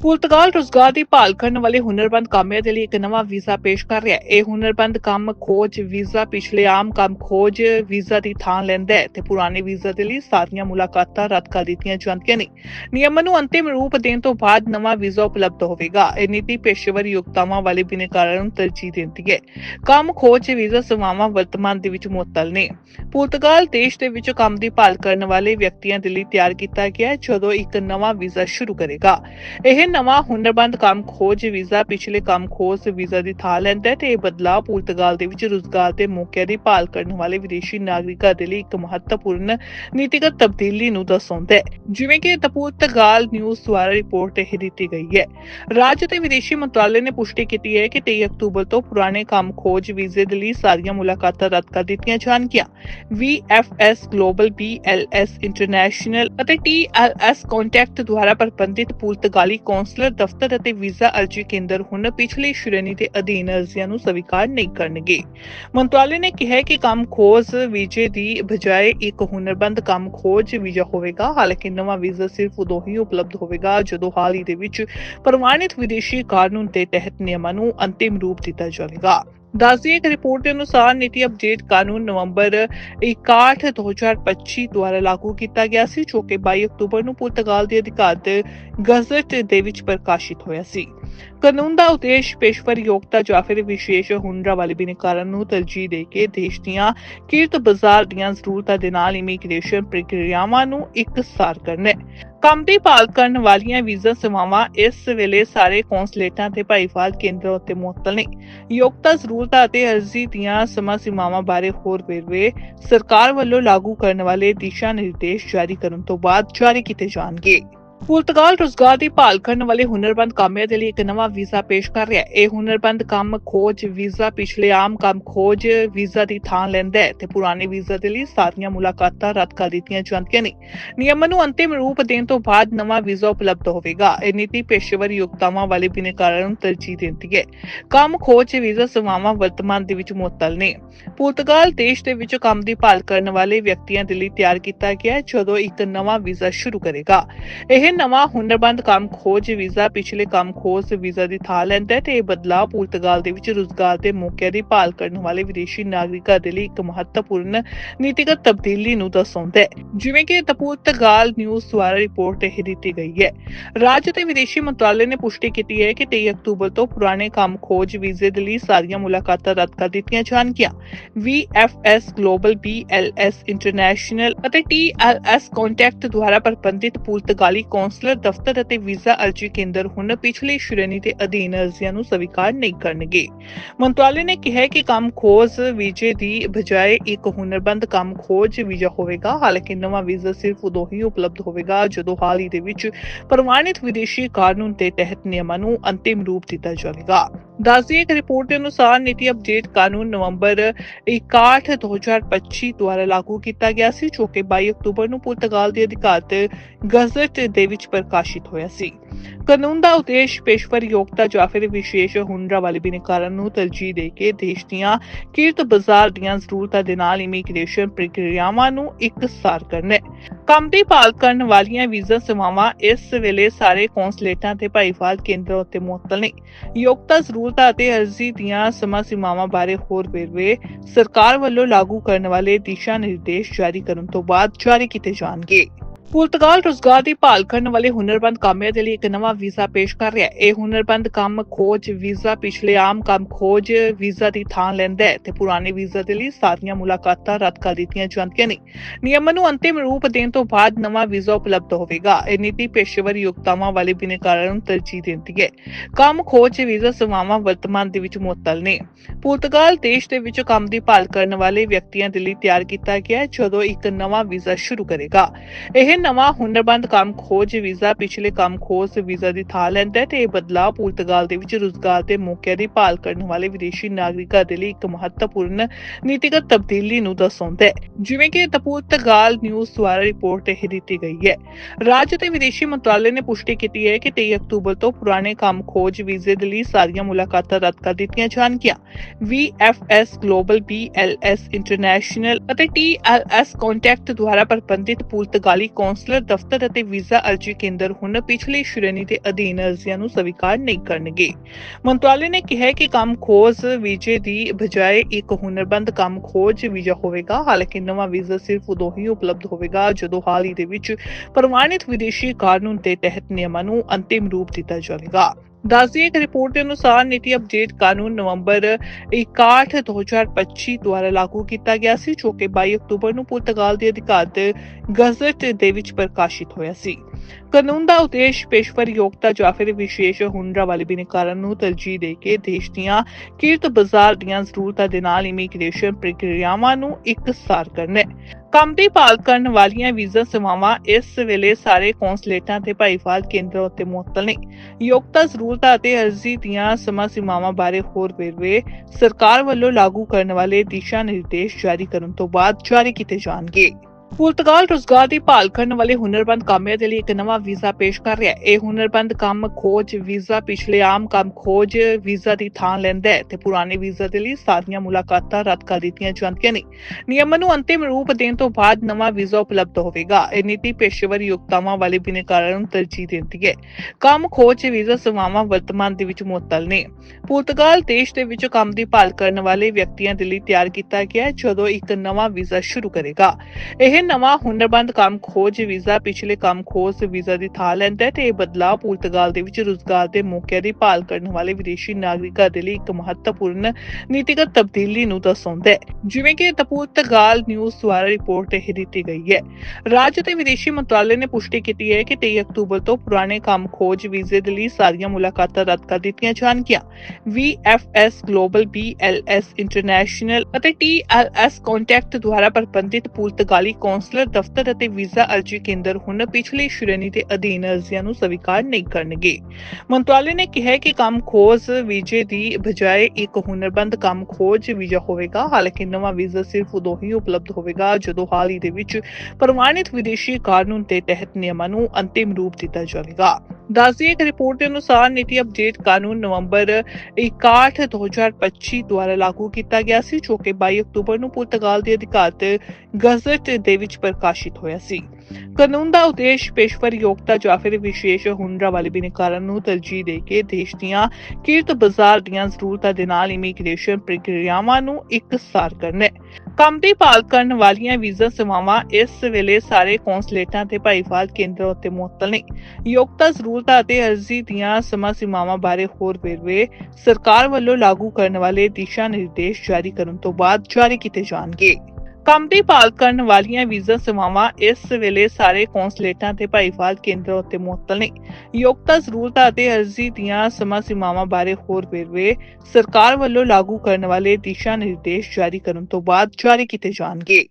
ਪੁਰਤਗਾਲ ਰੋਜ਼ਗਾਰ ਦੀ ਭਾਲ ਕਰਨ ਵਾਲੇ ਹੁਨਰਬੰਦ ਕਾਮਿਆਂ ਦੇ ਲਈ ਇੱਕ ਨਵਾਂ ਵੀਜ਼ਾ ਪੇਸ਼ ਕਰ ਰਿਹਾ ਹੈ। ਇਹ ਹੁਨਰਮੰਦ ਕੰਮ ਖੋਜ ਵੀਜ਼ਾ, ਪਿਛਲੇ ਆਮ ਕੰਮ ਖੋਜ ਵੀਜ਼ਾ ਦੀ ਥਾਂ ਲੈਂਦਾ ਹੈ ਤੇ ਪੁਰਾਣੇ ਵੀਜ਼ਾ ਦੇ ਲਈ ਸਾਰੀਆਂ ਮੁਲਾਕਾਤਾਂ ਰੱਦ ਕਰ ਦਿੱਤੀਆਂ ਜਾਂਦੀਆਂ ਨੇ। ਨਿਯਮਾਂ ਨੂੰ ਅੰਤਿਮ ਰੂਪ ਦੇਣ ਤੋਂ ਬਾਅਦ ਨਵਾਂ ਵੀਜ਼ਾ ਉਪਲਬਧ ਹੋਵੇਗਾ। ਇਹ ਨੀਤੀ ਪੇਸ਼ੇਵਰ ਯੋਗਤਾਵਾਂ ਵਾਲੇ ਬਿਨੇਕਾਰਾਂ ਨੂੰ ਤਰਜੀਹ ਦਿੰਦੀ ਹੈ। ਕੰਮ ਖੋਜ ਵੀਜ਼ਾ ਸੇਵਾਵਾਂ ਵਰਤਮਾਨ ਦੇ ਵਿੱਚ ਮੁਅੱਤਲ ਨੇ। ਪੁਰਤਗਾਲ ਦੇਸ਼ ਦੇ ਵਿੱਚ ਕੰਮ ਦੀ ਭਾਲ ਕਰਨ ਵਾਲੇ ਵਿਅਕਤੀਆਂ ਦੇ ਲਈ ਤਿਆਰ ਕੀਤਾ ਗਿਆ ਹੈ ਜਦੋਂ ਇੱਕ ਨਵਾਂ ਵੀਜ਼ਾ ਸ਼ੁਰੂ ਕਰੇਗਾ। ਇਹ ਨਵਾਂ ਹੁਨਰਬੰਦ ਕੰਮ ਖੋਜ ਵੀਜ਼ਾ ਪਿਛਲੇ ਕੰਮ ਖੋਜ ਵੀਜ਼ਾ ਦੀ ਥਾਂ ਲੈਂਦਾ ਹੈ ਤੇ ਇਹ ਬਦਲਾਅ ਪੁਰਤਗਾਲ ਦੇ ਵਿੱਚ ਰੁਜ਼ਗਾਰ ਦੇ ਮੌਕਿਆਂ ਦੀ ਭਾਲ ਕਰਨ ਵਾਲੇ ਵਿਦੇਸ਼ੀ ਨਾਗਰਿਕਾਂ ਦੇ ਲਈ ਇੱਕ ਮਹੱਤਵਪੂਰਨ ਨੀਤੀਗਤ ਤਬਦੀਲੀ ਨੂੰ ਦਰਸਾਉਂਦਾ ਹੈ। ਜਿਵੇਂ ਕਿ ਪੁਰਤਗਾਲ ਨਿਊਜ਼ ਦੁਆਰਾ ਰਿਪੋਰਟ ਇਹ ਦਿੱਤੀ ਗਈ ਹੈ। ਰਾਜ ਅਤੇ ਵਿਦੇਸ਼ੀ ਮੰਤਰਾਲੇ ਨੇ ਪੁਸ਼ਟੀ ਕੀਤੀ ਹੈ ਕਿ 23 ਅਕਤੂਬਰ ਤੋਂ ਪੁਰਾਣੇ ਕੰਮ ਖੋਜ ਵੀਜ਼ੇ ਦੇ ਲਈ ਸਾਰੀਆਂ ਮੁਲਾਕਾਤਾਂ ਰੱਦ ਕਰ ਦਿੱਤੀਆਂ ਜਾਣਗੀਆਂ। VFS ਗਲੋਬਲ BLS ਇੰਟਰਨੈਸ਼ਨਲ ਅਤੇ TLS ਕੰਟੈਕਟ ਦੁਆਰਾ ਪ੍ਰਬੰਧਿਤ ਪੁਰਤਗਾਲੀ ਕੌਂਸਲਰ ਦਫ਼ਤਰ ਅਤੇ ਵੀਜ਼ਾ ਅਰਜ਼ੀ ਕੇਂਦਰ ਹੁਣ ਪਿਛਲੀ ਸ਼੍ਰੇਣੀ ਦੇ ਅਧੀਨ ਅਰਜ਼ੀਆਂ ਨੂੰ ਸਵੀਕਾਰ ਨਹੀਂ ਕਰਨਗੇ। ਮੰਤਰਾਲੇ ਨੇ ਕਿਹਾ ਕਿ ਕੰਮ ਖੋਜ ਵੀਜ਼ੇ ਦੀ ਬਜਾਏ ਇੱਕ ਹੁਨਰਬੰਦ ਕੰਮ ਖੋਜ ਵੀਜ਼ਾ ਹੋਵੇਗਾ। ਹਾਲਾਂਕਿ ਨਵਾਂ ਵੀਜ਼ਾ ਸਿਰਫ ਉਦੋਂ ਹੀ ਉਪਲਬਧ ਹੋਵੇਗਾ ਜਦੋਂ ਹਾਲ ਹੀ ਦੇ ਵਿੱਚ ਪ੍ਰਵਾਨਿਤ ਵਿਦੇਸ਼ੀ ਕਾਨੂੰਨ ਦੇ ਤਹਿਤ ਨਿਯਮਾਂ ਨੂੰ ਅੰਤਿਮ ਰੂਪ ਦਿੱਤਾ ਜਾਵੇਗਾ। ਦੱਸਦੀ ਇੱਕ ਰਿਪੋਰਟ ਦੇ ਅਨੁਸਾਰ ਨੀਤੀ ਅਪਡੇਟ ਕਾਨੂੰਨ ਨਵੰਬਰ 61 2025 ਦੁਆਰਾ ਲਾਗੂ ਕੀਤਾ ਗਿਆ ਸੀ, ਜੋ ਕਿ 22 ਅਕਤੂਬਰ ਨੂੰ ਪੁਰਤਗਾਲ ਦੇ ਅਧਿਕਾਰਤ ਗਜ਼ਟ ਦੇ ਵਿੱਚ ਪ੍ਰਕਾਸ਼ਿਤ ਹੋਇਆ ਸੀ। ਕਾਨੂੰਨ ਦਾ ਉਦੇਸ਼ ਪੇਸ਼ਵਰ ਯੋਗਤਾ ਜਾਂ ਫਿਰ ਵਿਸ਼ੇਸ਼ ਹੁਨਰਾਂ ਵਾਲੇ ਬਿਨੇਕਾਰਾਂ ਨੂੰ ਤਰਜੀਹ ਦੇ ਕੇ ਦੇਸ਼ ਦੀਆਂ ਕਿਰਤ ਬਾਜ਼ਾਰ ਦੀਆਂ ਜ਼ਰੂਰਤਾਂ ਦੇ ਨਾਲ ਇਮੀਗ੍ਰੇਸ਼ਨ ਪ੍ਰਕਿਰਿਆਵਾਂ ਨੂੰ ਇਕਸਾਰ ਕਰਨਾ ਹੈ। ਕੰਮ ਦੀ ਭਾਲ ਕਰਨ ਵਾਲੀਆਂ ਵੀਜ਼ਾ ਸੇਵਾਵਾਂ ਇਸ ਵੇਲੇ ਸਾਰੇ ਕੌਂਸਲੇਟਾਂ ਤੇ ਭਾਈਵਾਲ ਕੇਂਦਰਾਂ ਉੱਤੇ ਮੁਅੱਤਲ ਨੇ। ਯੋਗਤਾ ਜ਼ਰੂਰਤਾਂ ਅਤੇ ਅਰਜ਼ੀ ਦੀਆਂ ਸਮਾਂ ਸੀਮਾਵਾਂ ਬਾਰੇ ਹੋਰ ਵੇਰਵੇ ਸਰਕਾਰ ਵੱਲੋਂ ਲਾਗੂ ਕਰਨ ਵਾਲੇ ਦਿਸ਼ਾ ਨਿਰਦੇਸ਼ ਜਾਰੀ ਕਰਨ ਤੋਂ ਬਾਅਦ ਜਾਰੀ ਕੀਤੇ ਜਾਣਗੇ। ਪੁਰਤਗਾਲ ਰੋਜ਼ਗਾਰ ਦੀ ਭਾਲ ਕਰਨ ਵਾਲੇ ਹੁਨਰਬੰਦ ਕਾਮਿਆਂ ਦੇ ਲਈ ਇੱਕ ਨਵਾਂ ਵੀਜ਼ਾ ਪੇਸ਼ ਕਰ ਰਿਹਾ ਹੈ। ਇਹ ਹੁਨਰਬੰਦ ਕੰਮ ਖੋਜ ਵੀਜ਼ਾ ਪਿਛਲੇ ਆਮ ਕੰਮ ਖੋਜ ਵੀਜ਼ਾ ਦੀ ਥਾਂ ਲੈਂਦਾ ਹੈ ਤੇ ਪੁਰਾਣੇ ਵੀਜ਼ਾ ਦੇ ਲਈ ਸਾਰੀਆਂ ਮੁਲਾਕਾਤਾਂ ਰੱਦ ਕਰ ਦਿੱਤੀਆਂ ਜਾਂਦੀਆਂ ਨੇ। ਨਿਯਮਾਂ ਨੂੰ ਅੰਤਿਮ ਰੂਪ ਦੇਣ ਤੋਂ ਬਾਅਦ ਨਵਾਂ ਵੀਜ਼ਾ ਉਪਲਬਧ ਹੋਵੇਗਾ। ਇਹ ਨੀਤੀ ਪੇਸ਼ੇਵਰ ਯੋਗਤਾਵਾਂ ਵਾਲੇ ਬਿਨੇਕਾਰਾਂ ਨੂੰ ਤਰਜੀਹ ਦਿੰਦੀ ਹੈ। ਕੰਮ ਖੋਜ ਵੀਜ਼ਾ ਸੇਵਾਵਾਂ ਵਰਤਮਾਨ ਦੇ ਵਿੱਚ ਮੁਅੱਤਲ ਨੇ। ਪੁਰਤਗਾਲ ਦੇਸ਼ ਦੇ ਵਿੱਚ ਕੰਮ ਦੀ ਭਾਲ ਕਰਨ ਵਾਲੇ ਵਿਅਕਤੀਆਂ ਦੇ ਲਈ ਤਿਆਰ ਕੀਤਾ ਗਿਆ ਹੈ ਜਦੋਂ ਇੱਕ ਨਵਾਂ ਵੀਜ਼ਾ ਸ਼ੁਰੂ ਕਰੇਗਾ। ਇਹ ਨਵਾਂ ਹੁਨਰਬੰਦ ਕੰਮ ਖੋਜ, ਵੀਜ਼ਾ, ਪਿਛਲੇ ਕੰਮ ਖੋਜ, ਵੀਜ਼ਾ ਦੀ ਥਾਂ ਲੈਂਦਾ ਹੈ ਤੇ ਇਹ ਬਦਲਾਅ ਪੁਰਤਗਾਲ ਦੇ ਵਿੱਚ ਰੁਜ਼ਗਾਰ ਦੇ ਮੌਕਿਆਂ ਦੀ ਭਾਲ ਕਰਨ ਵਾਲੇ ਵਿਦੇਸ਼ੀ ਨਾਗਰਿਕਾਂ ਦੇ ਲਈ ਇੱਕ ਮਹੱਤਵਪੂਰਨ ਨੀਤੀਗਤ ਤਬਦੀਲੀ ਨੂੰ ਦਰਸਾਉਂਦਾ ਹੈ। ਜਿਵੇਂ ਕਿ ਪੁਰਤਗਾਲ ਨਿਊਜ਼ ਦੁਆਰਾ ਰਿਪੋਰਟ ਇਹ ਦਿੱਤੀ ਗਈ ਹੈ। ਰਾਜ ਅਤੇ ਵਿਦੇਸ਼ੀ ਮੰਤਰਾਲੇ ਨੇ ਪੁਸ਼ਟੀ ਕੀਤੀ ਹੈ ਕਿ 23 ਅਕਤੂਬਰ ਤੋਂ ਪੁਰਾਣੇ ਕੰਮ ਖੋਜ, ਵੀਜ਼ੇ ਦੇ ਲਈ ਸਾਰੀਆਂ ਮੁਲਾਕਾਤਾਂ ਰੱਦ ਕਰ ਦਿੱਤੀਆਂ ਜਾਣਗੀਆਂ। VFS ਗਲੋਬਲ BLS ਇੰਟਰਨੈਸ਼ਨਲ ਅਤੇ TLS ਕੰਟੈਕਟ ਦੁਆਰਾ ਪ੍ਰਬੰਧਿਤ ਪੁਰਤਗਾਲੀ ਕੌਂਸਲਰ ਦਫ਼ਤਰ ਅਤੇ ਵੀਜ਼ਾ ਅਰਜ਼ੀ ਕੇਂਦਰ ਹੁਣ ਪਿਛਲੀ ਸ਼੍ਰੇਣੀ ਦੇ ਅਧੀਨ ਅਰਜ਼ੀਆਂ ਨੂੰ ਸਵੀਕਾਰ ਨਹੀਂ ਕਰਨਗੇ। ਮੰਤਰਾਲੇ ਨੇ ਕਿਹਾ ਕਿ ਕੰਮ ਖੋਜ ਵੀਜ਼ੇ ਦੀ ਬਜਾਏ ਇੱਕ ਹੁਨਰਬੰਦ ਕੰਮ ਖੋਜ ਵੀਜ਼ਾ ਹੋਵੇਗਾ। ਹਾਲਾਂਕਿ ਨਵਾਂ ਵੀਜ਼ਾ ਸਿਰਫ ਉਦੋਂ ਹੀ ਉਪਲਬਧ ਹੋਵੇਗਾ ਜਦੋਂ ਹਾਲ ਹੀ ਦੇ ਵਿੱਚ ਪ੍ਰਵਾਨਿਤ ਵਿਦੇਸ਼ੀ ਕਾਨੂੰਨ ਦੇ ਤਹਿਤ ਨਿਯਮਾਂ ਨੂੰ ਅੰਤਿਮ ਰੂਪ ਦਿੱਤਾ ਜਾਵੇਗਾ। ਦੱਸਦੀ ਇੱਕ ਰਿਪੋਰਟ ਦੇ ਅਨੁਸਾਰ ਨੀਤੀ ਅਪਡੇਟ ਕਾਨੂੰਨ ਨਵੰਬਰ 61 2025 ਦੁਆਰਾ ਲਾਗੂ ਕੀਤਾ ਗਿਆ ਸੀ, ਜੋ ਕਿ 22 ਅਕਤੂਬਰ ਨੂੰ ਪੁਰਤਗਾਲ ਦੇ ਅਧਿਕਾਰਤ ਗਜ਼ਟ ਦੇ ਵਿੱਚ ਪ੍ਰਕਾਸ਼ਿਤ ਹੋਇਆ ਸੀ। ਕਾਨੂੰਨ ਦਾ ਉਦੇਸ਼ ਪੇਸ਼ਵਰ ਯੋਗਤਾ ਜਾਂ ਫਿਰ ਵਿਸ਼ੇਸ਼ ਹੁਨਰਾਂ ਵਾਲੇ ਬਿਨੇਕਾਰਾਂ ਨੂੰ ਤਰਜੀਹ ਦੇ ਕੇ ਦੇਸ਼ ਦੀਆਂ ਕਿਰਤ ਬਾਜ਼ਾਰ ਦੀਆਂ ਜ਼ਰੂਰਤਾਂ ਦੇ ਨਾਲ ਇਮੀਗ੍ਰੇਸ਼ਨ ਪ੍ਰਕਿਰਿਆਵਾਂ ਨੂੰ ਇਕਸਾਰ ਕਰਨਾ ਹੈ। ਕੰਮ ਦੀ ਭਾਲ ਕਰਨ ਵਾਲੀਆਂ ਵੀਜ਼ਾ ਸੇਵਾਵਾਂ ਇਸ ਵੇਲੇ ਸਾਰੇ ਕੌਂਸਲੇਟਾਂ ਤੇ ਭਾਈਵਾਲ ਕੇਂਦਰਾਂ ਉੱਤੇ ਮੁਅੱਤਲ ਨੇ। ਯੋਗਤਾ ਜ਼ਰੂਰਤਾਂ ਅਤੇ ਅਰਜ਼ੀ ਦੀਆਂ ਸਮਾਂ ਸੀਮਾਵਾਂ ਬਾਰੇ ਹੋਰ ਵੇਰਵੇ ਸਰਕਾਰ ਵੱਲੋਂ ਲਾਗੂ ਕਰਨ ਵਾਲੇ ਦਿਸ਼ਾ ਨਿਰਦੇਸ਼ ਜਾਰੀ ਕਰਨ ਤੋਂ ਬਾਅਦ ਜਾਰੀ ਕੀਤੇ ਜਾਣਗੇ। ਪੁਰਤਗਾਲ ਰੋਜ਼ਗਾਰ ਦੀ ਭਾਲ ਕਰਨ ਵਾਲੇ ਹੁਨਰਬੰਦ ਕਾਮਿਆਂ ਦੇ ਲਈ ਇੱਕ ਨਵਾਂ ਵੀਜ਼ਾ ਪੇਸ਼ ਕਰ ਰਿਹਾ ਹੈ। ਇਹ ਹੁਨਰਬੰਦ ਕੰਮ ਖੋਜ ਵੀਜ਼ਾ, ਪਿਛਲੇ ਆਮ ਕੰਮ ਖੋਜ ਵੀਜ਼ਾ ਦੀ ਥਾਂ ਲੈਂਦਾ ਹੈ ਤੇ ਪੁਰਾਣੇ ਵੀਜ਼ਾ ਦੇ ਲਈ ਸਾਰੀਆਂ ਮੁਲਾਕਾਤਾਂ ਰੱਦ ਕਰ ਦਿੱਤੀਆਂ ਜਾਂਦੀਆਂ ਨੇ। ਨਿਯਮਾਂ ਨੂੰ ਅੰਤਿਮ ਰੂਪ ਦੇਣ ਤੋਂ ਬਾਅਦ ਨਵਾਂ ਵੀਜ਼ਾ ਉਪਲਬਧ ਹੋਵੇਗਾ। ਇਹ ਨੀਤੀ ਪੇਸ਼ੇਵਰ ਯੋਗਤਾਵਾਂ ਵਾਲੇ ਬਿਨੇਕਾਰਾਂ ਨੂੰ ਤਰਜੀਹ ਦਿੰਦੀ ਹੈ। ਕੰਮ ਖੋਜ ਵੀਜ਼ਾ ਸੇਵਾਵਾਂ ਵਰਤਮਾਨ ਦੇ ਵਿੱਚ ਮੁਅੱਤਲ ਨੇ। ਪੁਰਤਗਾਲ ਦੇਸ਼ ਦੇ ਵਿੱਚ ਕੰਮ ਦੀ ਭਾਲ ਕਰਨ ਵਾਲੇ ਵਿਅਕਤੀਆਂ ਦੇ ਲਈ ਤਿਆਰ ਕੀਤਾ ਗਿਆ ਹੈ ਜਦੋਂ ਇੱਕ ਨਵਾਂ ਵੀਜ਼ਾ ਸ਼ੁਰੂ ਕਰੇਗਾ। ਇਹ ਨਵਾਂ ਹੁਨਰਬੰਦ ਕੰਮ ਖੋਜ, ਵੀਜ਼ਾ, ਪਿਛਲੇ ਕੰਮ ਖੋਜ, ਵੀਜ਼ਾ ਦੀ ਥਾਂ ਲੈਂਦਾ ਹੈ ਤੇ ਇਹ ਬਦਲਾਅ ਪੁਰਤਗਾਲ ਦੇ ਵਿੱਚ ਰੁਜ਼ਗਾਰ ਦੇ ਮੌਕਿਆਂ ਦੀ ਭਾਲ ਕਰਨ ਵਾਲੇ ਵਿਦੇਸ਼ੀ ਨਾਗਰਿਕਾਂ ਦੇ ਲਈ ਇੱਕ ਮਹੱਤਵਪੂਰਨ ਨੀਤੀਗਤ ਤਬਦੀਲੀ ਨੂੰ ਦਰਸਾਉਂਦਾ ਹੈ। ਜਿਵੇਂ ਕਿ ਪੁਰਤਗਾਲ ਨਿਊਜ਼ ਦੁਆਰਾ ਰਿਪੋਰਟ ਇਹ ਦਿੱਤੀ ਗਈ ਹੈ। ਰਾਜ ਅਤੇ ਵਿਦੇਸ਼ੀ ਮੰਤਰਾਲੇ ਨੇ ਪੁਸ਼ਟੀ ਕੀਤੀ ਹੈ ਕਿ 23 ਅਕਤੂਬਰ ਤੋਂ ਪੁਰਾਣੇ ਕੰਮ ਖੋਜ, ਵੀਜ਼ੇ ਦੇ ਲਈ ਸਾਰੀਆਂ ਮੁਲਾਕਾਤਾਂ ਰੱਦ ਕਰ ਦਿੱਤੀਆਂ ਜਾਣਗੀਆਂ। VFS ਗਲੋਬਲ BLS ਇੰਟਰਨੈਸ਼ਨਲ ਅਤੇ TLS ਕੰਟੈਕਟ ਦੁਆਰਾ ਪ੍ਰਬੰਧਿਤ ਪੁਰਤਗਾਲੀ ਕੌਂਸਲ ਕੌਂਸਲਰ ਦਫ਼ਤਰ ਅਤੇ ਵੀਜ਼ਾ ਅਰਜ਼ੀ ਕੇਂਦਰ ਹੁਣ ਪਿਛਲੀ ਸ਼੍ਰੇਣੀ ਦੇ ਅਧੀਨ ਅਰਜ਼ੀਆਂ ਨੂੰ ਸਵੀਕਾਰ ਨਹੀਂ ਕਰਨਗੇ। ਮੰਤਰਾਲੇ ਨੇ ਕਿਹਾ ਕਿ ਕੰਮ ਖੋਜ ਵੀਜ਼ੇ ਦੀ ਬਜਾਏ ਇੱਕ ਹੁਨਰਬੰਦ ਕੰਮ ਖੋਜ ਵੀਜ਼ਾ ਹੋਵੇਗਾ। ਹਾਲਾਂਕਿ ਨਵਾਂ ਵੀਜ਼ਾ ਸਿਰਫ ਉਦੋਂ ਹੀ ਉਪਲਬਧ ਹੋਵੇਗਾ ਜਦੋਂ ਹਾਲ ਹੀ ਦੇ ਵਿੱਚ ਪ੍ਰਵਾਨਿਤ ਵਿਦੇਸ਼ੀ ਕਾਨੂੰਨ ਦੇ ਤਹਿਤ ਨਿਯਮਾਂ ਨੂੰ ਅੰਤਿਮ ਰੂਪ ਦਿੱਤਾ ਜਾਵੇਗਾ। ਦੱਸਦੀ ਇੱਕ ਰਿਪੋਰਟ ਦੇ ਅਨੁਸਾਰ ਨੀਤੀ ਅਪਡੇਟ ਕਾਨੂੰਨ ਨਵੰਬਰ 61 2025 ਦੁਆਰਾ ਲਾਗੂ ਕੀਤਾ ਗਿਆ ਸੀ, ਜੋ ਕਿ 22 ਅਕਤੂਬਰ ਨੂੰ ਪੁਰਤਗਾਲ ਦੇ ਅਧਿਕਾਰਤ ਗਜ਼ਟ ਦੇ ਵਿੱਚ ਪ੍ਰਕਾਸ਼ਿਤ ਹੋਇਆ ਸੀ। ਕਾਨੂੰਨ ਦਾ ਉਦੇਸ਼ ਪੇਸ਼ੇਵਰ ਯੋਗਤਾ ਜਾਂ ਫਿਰ ਵਿਸ਼ੇਸ਼ ਹੁਨਰਾਂ ਵਾਲੇ ਬਿਨਕਾਰਾਂ ਨੂੰ ਤਰਜੀਹ ਦੇ ਕੇ ਦੇਸ਼ ਦੀਆਂ ਕਿਰਤ ਬਾਜ਼ਾਰ ਦੀਆਂ ਜ਼ਰੂਰਤਾਂ ਦੇ ਨਾਲ ਇਮੀਗ੍ਰੇਸ਼ਨ ਪ੍ਰਕਿਰਿਆਵਾਂ ਨੂੰ ਇਕਸਾਰ ਕਰਨਾ ਹੈ। ਕੰਮ ਦੀ ਭਾਲ ਕਰਨ ਵਾਲੀਆਂ ਵੀਜ਼ਾ ਸੇਵਾਵਾਂ ਇਸ ਵੇਲੇ ਸਾਰੇ ਕੌਂਸਲੇਟਾਂ ਤੇ ਭਾਈਵਾਲ ਕੇਂਦਰਾਂ ਉੱਤੇ ਮੁਅੱਤਲ ਨੇ। ਯੋਗਤਾ ਜ਼ਰੂਰਤਾਂ ਅਤੇ ਅਰਜ਼ੀ ਦੀਆਂ ਸਮਾਂ ਸੀਮਾਵਾਂ ਬਾਰੇ ਹੋਰ ਵੇਰਵੇ ਸਰਕਾਰ ਵੱਲੋਂ ਲਾਗੂ ਕਰਨ ਵਾਲੇ ਦਿਸ਼ਾ ਨਿਰਦੇਸ਼ ਜਾਰੀ ਕਰਨ ਤੋਂ ਬਾਅਦ ਜਾਰੀ ਕੀਤੇ ਜਾਣਗੇ। ਪੁਰਤਗਾਲ ਰੋਜ਼ਗਾਰ ਦੀ ਭਾਲ ਕਰਨ ਵਾਲੇ ਹੁਨਰਬੰਦ ਕਾਮਿਆਂ ਦੇ ਲਈ ਇੱਕ ਨਵਾਂ ਵੀਜ਼ਾ ਪੇਸ਼ ਕਰ ਰਿਹਾ ਹੈ। ਇਹ ਹੁਨਰਬੰਦ ਕੰਮ ਖੋਜ ਵੀਜ਼ਾ, ਪਿਛਲੇ ਆਮ ਕੰਮ ਖੋਜ ਵੀਜ਼ਾ ਦੀ ਥਾਂ ਲੈਂਦਾ ਹੈ ਤੇ ਪੁਰਾਣੇ ਵੀਜ਼ਾ ਦੇ ਲਈ ਸਾਰੀਆਂ ਮੁਲਾਕਾਤਾਂ ਰੱਦ ਕਰ ਦਿੱਤੀਆਂ ਜਾਂਦੀਆਂ ਨੇ। ਨਿਯਮਾਂ ਨੂੰ ਅੰਤਿਮ ਰੂਪ ਦੇਣ ਤੋਂ ਬਾਅਦ ਨਵਾਂ ਵੀਜ਼ਾ ਉਪਲਬਧ ਹੋਵੇਗਾ। ਇਹ ਨੀਤੀ ਪੇਸ਼ੇਵਰ ਯੋਗਤਾਵਾਂ ਵਾਲੇ ਬਿਨਕਾਰਾਂ ਨੂੰ ਤਰਜੀਹ ਦਿੰਦੀ ਹੈ। ਕੰਮ ਖੋਜ ਵੀਜ਼ਾ ਸੇਵਾਵਾਂ ਵਰਤਮਾਨ ਦੇ ਵਿੱਚ ਮੁਅੱਤਲ ਨੇ। ਪੁਰਤਗਾਲ ਦੇਸ਼ ਦੇ ਵਿੱਚ ਕੰਮ ਦੀ ਭਾਲ ਕਰਨ ਵਾਲੇ ਵਿਅਕਤੀਆਂ ਦੇ ਲਈ ਤਿਆਰ ਕੀਤਾ ਗਿਆ ਹੈ ਜਦੋਂ ਇੱਕ ਨਵਾਂ ਵੀਜ਼ਾ ਸ਼ੁਰੂ ਕਰੇਗਾ। ਇਹ ਨਵਾਂ ਹੁਨਰਬੰਦ ਕੰਮ ਖੋਜ, ਵੀਜ਼ਾ, ਪਿਛਲੇ ਕੰਮ ਖੋਜ, ਵੀਜ਼ਾ ਦੀ ਥਾਂ ਲੈਂਦਾ ਹੈ ਤੇ ਇਹ ਬਦਲਾਅ ਪੁਰਤਗਾਲ ਦੇ ਵਿੱਚ ਰੁਜ਼ਗਾਰ ਦੇ ਮੌਕਿਆਂ ਦੀ ਭਾਲ ਕਰਨ ਵਾਲੇ ਵਿਦੇਸ਼ੀ ਨਾਗਰਿਕਾਂ ਦੇ ਲਈ ਇੱਕ ਮਹੱਤਵਪੂਰਨ ਨੀਤੀਗਤ ਤਬਦੀਲੀ ਨੂੰ ਦਰਸਾਉਂਦਾ ਹੈ। ਜਿਵੇਂ ਕਿ ਪੁਰਤਗਾਲ ਨਿਊਜ਼ ਦੁਆਰਾ ਰਿਪੋਰਟ ਇਹ ਦਿੱਤੀ ਗਈ ਹੈ। ਰਾਜ ਅਤੇ ਵਿਦੇਸ਼ੀ ਮੰਤਰਾਲੇ ਨੇ ਪੁਸ਼ਟੀ ਕੀਤੀ ਹੈ ਕਿ 23 ਅਕਤੂਬਰ ਤੋਂ ਪੁਰਾਣੇ ਕੰਮ ਖੋਜ, ਵੀਜ਼ੇ ਦੇ ਲਈ ਸਾਰੀਆਂ ਮੁਲਾਕਾਤਾਂ ਰੱਦ ਕਰ ਦਿੱਤੀਆਂ ਜਾਣਗੀਆਂ। VFS ਗਲੋਬਲ BLS ਇੰਟਰਨੈਸ਼ਨਲ ਅਤੇ TLS ਕੰਟੈਕਟ ਦੁਆਰਾ ਪ੍ਰਬੰਧਿਤ ਪੁਰਤਗਾਲੀ ਕੌਂਸਲਰ ਦਫ਼ਤਰ ਅਤੇ ਵੀਜ਼ਾ ਅਰਜ਼ੀ ਕੇਂਦਰ ਹੁਣ ਪਿਛਲੀ ਸ਼੍ਰੇਣੀ ਦੇ ਅਧੀਨ ਅਰਜ਼ੀਆਂ ਨੂੰ ਸਵੀਕਾਰ ਨਹੀਂ ਕਰਨਗੇ। ਮੰਤਰਾਲੇ ਨੇ ਕਿਹਾ ਕਿ ਕੰਮ ਖੋਜ ਵੀਜ਼ੇ ਦੀ ਬਜਾਏ ਇੱਕ ਹੁਨਰਬੰਦ ਕੰਮ ਖੋਜ ਵੀਜ਼ਾ ਹੋਵੇਗਾ। ਹਾਲਾਂਕਿ ਨਵਾਂ ਵੀਜ਼ਾ ਸਿਰਫ ਉਦੋਂ ਹੀ ਉਪਲਬਧ ਹੋਵੇਗਾ ਜਦੋਂ ਹਾਲ ਹੀ ਦੇ ਵਿੱਚ ਪ੍ਰਵਾਨਿਤ ਵਿਦੇਸ਼ੀ ਕਾਨੂੰਨ ਦੇ ਤਹਿਤ ਨਿਯਮਾਂ ਨੂੰ ਅੰਤਿਮ ਰੂਪ ਦਿੱਤਾ ਜਾਵੇਗਾ। ਦੱਸਦੀ ਇੱਕ ਰਿਪੋਰਟ ਦੇ ਅਨੁਸਾਰ ਨੀਤੀ ਅਪਡੇਟ ਕਾਨੂੰਨ ਨਵੰਬਰ 61 2025 ਦੁਆਰਾ ਲਾਗੂ ਕੀਤਾ ਗਿਆ ਸੀ, ਜੋ ਕਿ 22 ਅਕਤੂਬਰ ਨੂੰ ਪੁਰਤਗਾਲ ਦੇ ਅਧਿਕਾਰਤ ਗਜ਼ਟ ਦੇ ਵਿੱਚ ਪ੍ਰਕਾਸ਼ਿਤ ਹੋਇਆ ਸੀ। ਕਾਨੂੰਨ ਦਾ ਉਦੇਸ਼ ਪੇਸ਼ਵਰ ਯੋਗਤਾ ਜਾਂ ਫਿਰ ਵਿਸ਼ੇਸ਼ ਹੁਨਰਾਂ ਵਾਲੇ ਬਿਨਕਾਰਾਂ ਨੂੰ ਤਰਜੀਹ ਦੇ ਕੇ ਦੇਸ਼ ਦੀਆਂ ਕਿਰਤ ਬਾਜ਼ਾਰ ਦੀਆਂ ਜ਼ਰੂਰਤਾਂ ਦੇ ਨਾਲ ਇਮੀਗ੍ਰੇਸ਼ਨ ਪ੍ਰਕਿਰਿਆਵਾਂ ਨੂੰ ਇਕਸਾਰ ਕਰਨਾ ਹੈ। ਕੰਮ ਦੀ ਭਾਲ ਕਰਨ ਵਾਲੀਆਂ ਵੀਜ਼ਾ ਸੇਵਾਵਾਂ ਇਸ ਵੇਲੇ ਸਾਰੇ ਕੌਂਸਲੇਟਾਂ ਤੇ ਭਾਈਵਾਲ ਕੇਂਦਰਾਂ ਉੱਤੇ ਮੁਅੱਤਲ ਨੇ। ਯੋਗਤਾ ਜ਼ਰੂਰਤਾਂ ਅਤੇ ਅਰਜ਼ੀ ਦੀਆਂ ਸਮਾਂ ਸੀਮਾਵਾਂ ਬਾਰੇ ਹੋਰ ਵੇਰਵੇ ਸਰਕਾਰ ਵੱਲੋਂ ਲਾਗੂ ਕਰਨ ਵਾਲੇ ਦਿਸ਼ਾ ਨਿਰਦੇਸ਼ ਜਾਰੀ ਕਰਨ ਤੋਂ ਬਾਅਦ ਜਾਰੀ ਕੀਤੇ ਜਾਣਗੇ। ਕੰਮ ਦੀ ਭਾਲ ਕਰਨ ਵਾਲੀਆਂ ਵੀਜ਼ਾ ਸੇਵਾਵਾਂ ਇਸ ਵੇਲੇ ਸਾਰੇ ਕੌਂਸਲੇਟਾਂ ਤੇ ਭਾਈਵਾਲ ਕੇਂਦਰਾਂ ਉੱਤੇ ਮੁਅੱਤਲ ਨੇ। ਯੋਗਤਾ, ਜ਼ਰੂਰਤਾਂ ਅਤੇ ਅਰਜ਼ੀ ਦੀਆਂ ਸਮਾਂ ਸੀਮਾਵਾਂ ਬਾਰੇ ਹੋਰ ਵੇਰਵੇ ਸਰਕਾਰ ਵੱਲੋਂ ਲਾਗੂ ਕਰਨ ਵਾਲੇ ਦਿਸ਼ਾ ਨਿਰਦੇਸ਼ ਜਾਰੀ ਕਰਨ ਤੋਂ ਬਾਅਦ ਜਾਰੀ ਕੀਤੇ ਜਾਣਗੇ।